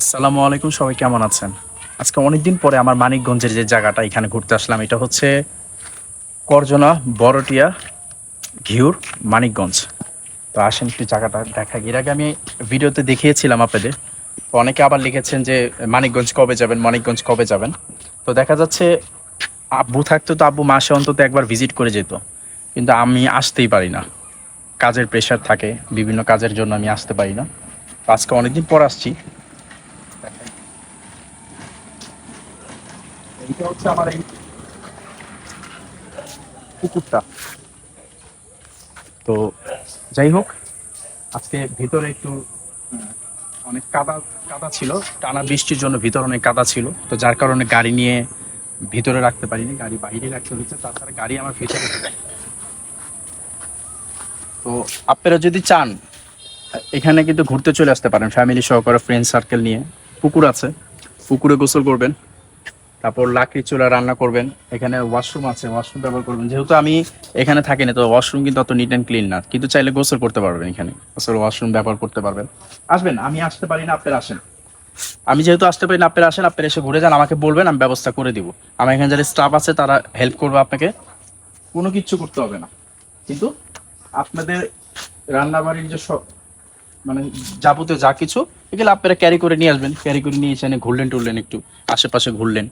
আসসালামু আলাইকুম, সবাই কেমন আছেন? আজকে অনেকদিন পরে আমার মানিকগঞ্জের যে জায়গাটা, এখানে ঘুরতে আসলাম, এটা হচ্ছে করজনা বড়টিয়া ঘিউর মানিকগঞ্জ। তো আসেন একটু জায়গাটা দেখা। এর আগে আমি ভিডিওতে দেখিয়েছিলাম আপনাদের, তো অনেকে আবার লিখেছেন যে মানিকগঞ্জ কবে যাবেন, মানিকগঞ্জ কবে যাবেন। তো দেখা যাচ্ছে আব্বু থাকতো তো আব্বু মাসে অন্তত একবার ভিজিট করে যেত, কিন্তু আমি আসতেই পারি না। কাজের প্রেশার থাকে, বিভিন্ন কাজের জন্য আমি আসতে পারি না। আজকে অনেকদিন পর আসছি এইটা হচ্ছে আমার এই পুকুরটা তো যাই হোক, আজকে ভিতরে একটু অনেক কাদা কাদা ছিল। টানা বৃষ্টির জন্য ভিতরে অনেক কাদা ছিল। তো যার কারণে গাড়ি নিয়ে ভিতরে রাখতে পারিনি, গাড়ি বাইরে রাখতে হয়েছে। তাছাড়া গাড়ি আমার ভিতরে তো আপনারা যদি চান, এখানে কিন্তু ঘুরতে চলে আসতে পারেন। ফ্যামিলি সহকারে ফ্রেন্ড সার্কেল নিয়ে। পুকুর আছে। পুকুরে গোসল করবেন। তারপর লাকড়ি চুলা রান্না করবেন। এখানে ওয়াশরুম আছে ওয়াশরুম ব্যবহার করবেন। যেহেতু আমি এখানে থাকি না তো ওয়াশরুম কিন্তু অত নিট অ্যান্ড ক্লিন না। কিন্তু চাইলে গোসল করতে পারবেন এখানে। গোসল ওয়াশরুম ব্যবহার করতে পারবেন। আসবেন, আমি আসতে পারি না, আপনারা আসেন। আমি যেহেতু আসতে পারি না, আপনারা আসেন, আপনারা এসে ঘুরে যান, আমাকে বলবেন, আমি ব্যবস্থা করে দিব। আমার এখানে যারা স্টাফ আছে, তারা হেল্প করবে আপনাকে। কোনো কিচ্ছু করতে হবে না। কিন্তু আপনাদের রান্না বাড়ির যে সব মানে যাবতীয় যা কিছু, এগুলো আপনারা ক্যারি করে নিয়ে আসবেন। ক্যারি করে নিয়ে এসে ঘুরলেন টুরলেন একটু, আশেপাশে ঘুরলেন।